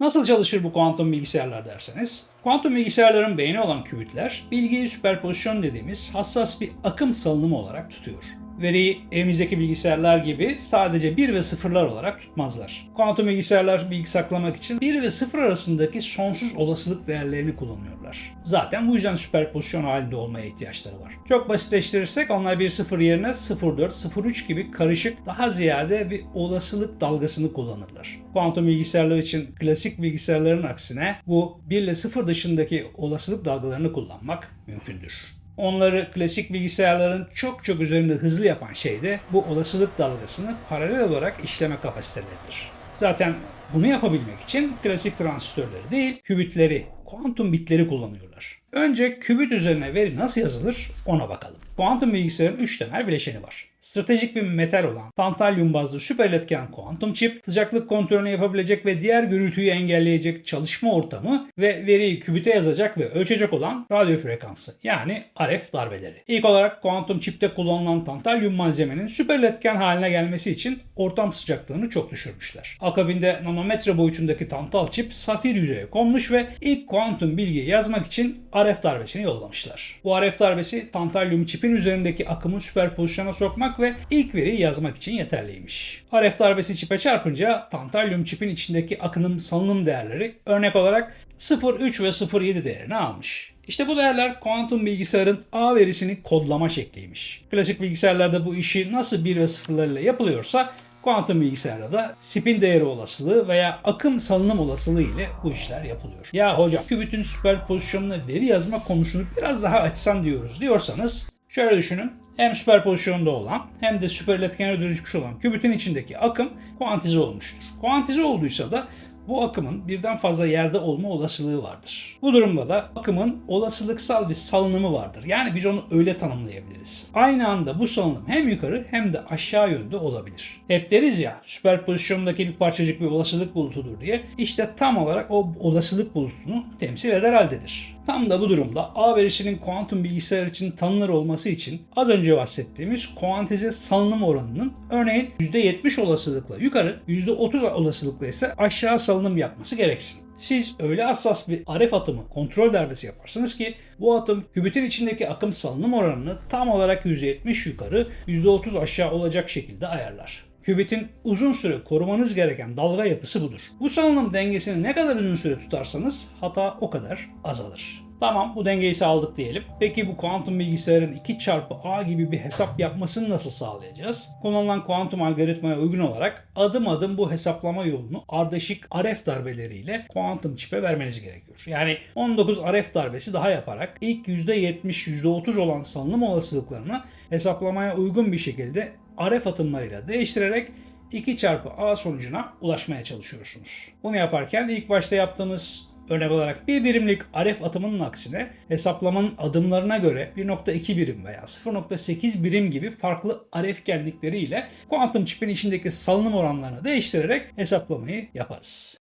Nasıl çalışır bu kuantum bilgisayarlar derseniz, kuantum bilgisayarların beyni olan kübitler bilgiyi süperpozisyon dediğimiz hassas bir akım salınımı olarak tutuyor. Veriyi evimizdeki bilgisayarlar gibi sadece 1 ve 0'lar olarak tutmazlar. Kuantum bilgisayarlar bilgi saklamak için 1 ve 0 arasındaki sonsuz olasılık değerlerini kullanıyorlar. Zaten bu yüzden süperpozisyon halinde olmaya ihtiyaçları var. Çok basitleştirirsek onlar 1-0 yerine 0-4-0-3 gibi karışık daha ziyade bir olasılık dalgasını kullanırlar. Kuantum bilgisayarlar için klasik bilgisayarların aksine bu 1 ile 0 dışındaki olasılık dalgalarını kullanmak mümkündür. Onları klasik bilgisayarların çok çok üzerinde hızlı yapan şey de bu olasılık dalgasını paralel olarak işleme kapasiteleridir. Zaten bunu yapabilmek için klasik transistörleri değil, kübitleri, kuantum bitleri kullanıyorlar. Önce kübit üzerine veri nasıl yazılır ona bakalım. Kuantum bilgisayarın 3 temel bileşeni var. Stratejik bir metal olan tantalyum bazlı süperiletken kuantum çip, sıcaklık kontrolünü yapabilecek ve diğer gürültüyü engelleyecek çalışma ortamı ve veriyi kübite yazacak ve ölçecek olan radyo frekansı yani RF darbeleri. İlk olarak kuantum çipte kullanılan tantalyum malzemenin süperiletken haline gelmesi için ortam sıcaklığını çok düşürmüşler. Akabinde nanometre boyutundaki tantal çip safir yüzeye konmuş ve ilk kuantum bilgiyi yazmak için RF darbesini yollamışlar. Bu RF darbesi tantalyum çipin üzerindeki akımı süperpozisyona sokmak ve ilk veriyi yazmak için yeterliymiş. RF darbesi çipe çarpınca tantalyum çipin içindeki akının salınım değerleri örnek olarak 0,3 ve 0,7 değerini almış. İşte bu değerler kuantum bilgisayarın A verisini kodlama şekliymiş. Klasik bilgisayarlarda bu işi nasıl 1 ve 0'larıyla yapılıyorsa Kuantum bilgisayarda da spin değeri olasılığı veya akım salınım olasılığı ile bu işler yapılıyor. Ya hocam kübitin süperpozisyonuna veri yazma konusunu biraz daha açsan diyoruz diyorsanız şöyle düşünün. Hem süperpozisyonda olan hem de süperiletkene dönüşmüş olan kübitin içindeki akım kuantize olmuştur. Kuantize olduysa da bu akımın birden fazla yerde olma olasılığı vardır. Bu durumda da akımın olasılıksal bir salınımı vardır. Yani biz onu öyle tanımlayabiliriz. Aynı anda bu salınım hem yukarı hem de aşağı yönde olabilir. Hep deriz ya süperpozisyondaki bir parçacık bir olasılık bulutudur diye. İşte tam olarak o olasılık bulutunu temsil eder haldedir. Tam da bu durumda A verisinin kuantum bilgisayar için tanınır olması için az önce bahsettiğimiz kuantize salınım oranının örneğin %70 olasılıkla yukarı, %30 olasılıkla ise aşağı salınım yapması gereksin. Siz öyle hassas bir RF atımı kontrol darbesi yaparsınız ki bu atım kübitin içindeki akım salınım oranını tam olarak %70 yukarı, %30 aşağı olacak şekilde ayarlar. Kübitin uzun süre korumanız gereken dalga yapısı budur. Bu salınım dengesini ne kadar uzun süre tutarsanız hata o kadar azalır. Tamam bu dengeyi sağladık diyelim. Peki bu kuantum bilgisayarın 2 çarpı A gibi bir hesap yapmasını nasıl sağlayacağız? Kullanılan kuantum algoritmaya uygun olarak adım adım bu hesaplama yolunu ardışık RF darbeleriyle kuantum çipe vermeniz gerekiyor. Yani 19 RF darbesi daha yaparak ilk %70, %30 olan salınım olasılıklarını hesaplamaya uygun bir şekilde RF atımlarıyla değiştirerek 2 çarpı A sonucuna ulaşmaya çalışıyorsunuz. Bunu yaparken ilk başta yaptığımız Örnek olarak bir birimlik RF atımının aksine hesaplamanın adımlarına göre 1.2 birim veya 0.8 birim gibi farklı RF genlikleriyle kuantum çipin içindeki salınım oranlarını değiştirerek hesaplamayı yaparız.